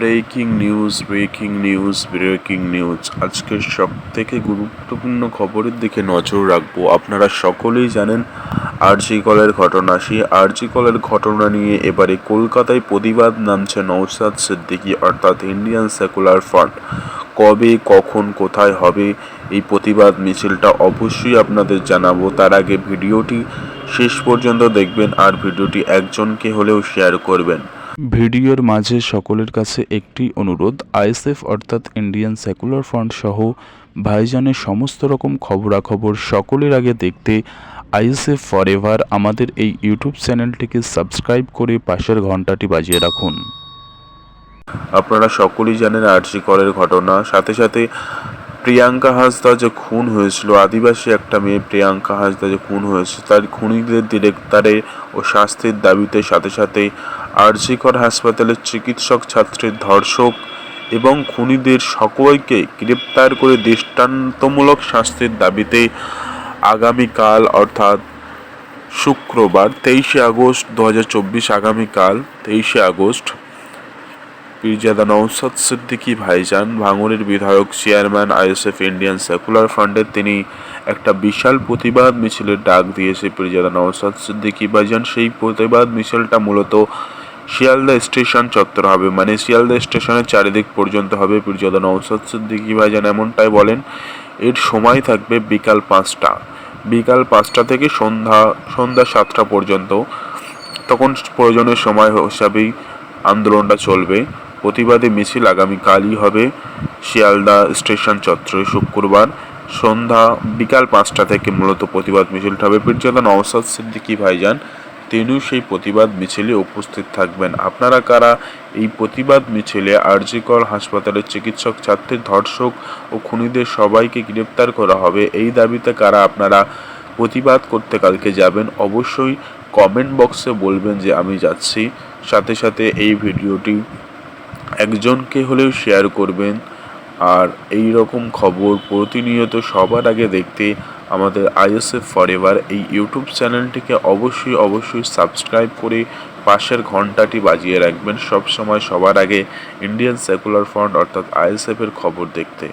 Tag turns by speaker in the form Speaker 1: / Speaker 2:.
Speaker 1: Breaking news breaking news breaking news. আজকের সব থেকে গুরুত্বপূর্ণ খবরের দিকে নজর রাখব। আপনারা সকলেই জানেন আরজি কলের ঘটনা। সেই আরজি কলের ঘটনা নিয়ে এবারে কলকাতায় প্রতিবাদ নামছে নৌসাদ সিদ্দিকী, অর্থাৎ ইন্ডিয়ান সেকুলার ফ্রন্ট। কবে, কখন, কোথায় হবে এই প্রতিবাদ মিছিলটা অবশ্যই আপনাদের জানাব। তার আগে ভিডিওটি শেষ পর্যন্ত দেখবেন আর ভিডিওটি একজনকে হলেও শেয়ার করবেন। ভিডিওর মাঝে সকলের কাছে একটি অনুরোধ। আইএসএফ অর্থাৎ ইন্ডিয়ান সেকুলার ফ্রন্ট সহ ভাইজানের সমস্ত রকম খবরাখবর সকলের আগে দেখতে আইএসএফ ফরএভার আমাদের এই ইউটিউব চ্যানেলটিকে সাবস্ক্রাইব করে পাশের ঘন্টাটি বাজিয়ে রাখুন। আপনারা সকলেই জানেন আরজি করের ঘটনা। সাথে সাথে প্রিয়াঙ্কা হাসদা যে খুন হয়েছিল, আদিবাসী একটা মেয়ে প্রিয়াঙ্কা হাসদা যে খুন হয়েছে, তার খুনিদের ডিরেক্টরে ও শাস্তির দাবিতে সাথে সাথে আরজিকর হাসপাতালের চিকিৎসক ছাত্রীর ধর্ষক এবং খুনিদের সকলকে গ্রেপ্তার করে দৃষ্টান্তমূলক শাস্তির দাবিতে আগামীকাল, অর্থাৎ শুক্রবার, তেইশে আগস্ট দু আগামীকাল, তেইশে আগস্ট, পীরজাদা নৌসাদ সিদ্দিকী ভাইজান, ভাঙনের বিধায়ক চেয়ারম্যান আইএসএফ ইন্ডিয়ান সেকুলার ফ্রন্টের তিনি একটা বিশাল প্রতিবাদ মিছিলের ডাক দিয়েছে পীরজাদা নৌসাদ সিদ্দিকী ভাইজান। সেই প্রতিবাদ মিছিলটা মূলত শিয়ালদা স্টেশন চত্বর হবে। মানে শিয়ালদা স্টেশনের চারিদিক পর্যন্ত হবে পীরজাদা নৌসাদ সিদ্দিকী ভাইজান এমনটাই বলেন। এর সময় থাকবে বিকাল পাঁচটা। বিকাল পাঁচটা থেকে সন্ধ্যা সন্ধ্যা সাতটা পর্যন্ত। তখন প্রয়োজনের সময় হিসাবেই আন্দোলনটা চলবে। প্রতিবাদী মিছিল আগামীকালই হবে শিয়ালদা স্টেশন চত্বরে শুক্রবার। সন্ধ্যা, বিকাল পাঁচটা থেকে মূলত প্রতিবাদ মিছিলটা হবে পীরজাদা নওসাদ সিদ্দিকী ভাইজান। তিনিও সেই প্রতিবাদ মিছিলে উপস্থিত থাকবেন। আপনারা কারা এই প্রতিবাদ মিছিলে আরজিকর হাসপাতালের চিকিৎসক ছাত্রীর ধর্ষক ও খুনিদের সবাইকে গ্রেপ্তার করা হবে, এই দাবিতে কারা আপনারা প্রতিবাদ করতে কালকে যাবেন অবশ্যই কমেন্ট বক্সে বলবেন যে আমি যাচ্ছি। সাথে সাথে এই ভিডিওটি একজনকে হলেও শেয়ার করবেন। আর এই রকম খবর প্রতিনিয়ত সবার আগে দেখতে আমাদের আইএসএফ ফরএভার এই ইউটিউব চ্যানেলটিকে অবশ্যই অবশ্যই সাবস্ক্রাইব করে পাশের ঘন্টাটি বাজিয়ে রাখবেন। সব সময় সবার আগে ইন্ডিয়ান সেকুলার ফ্রন্ট অর্থাৎ আইএসএফের খবর দেখতে।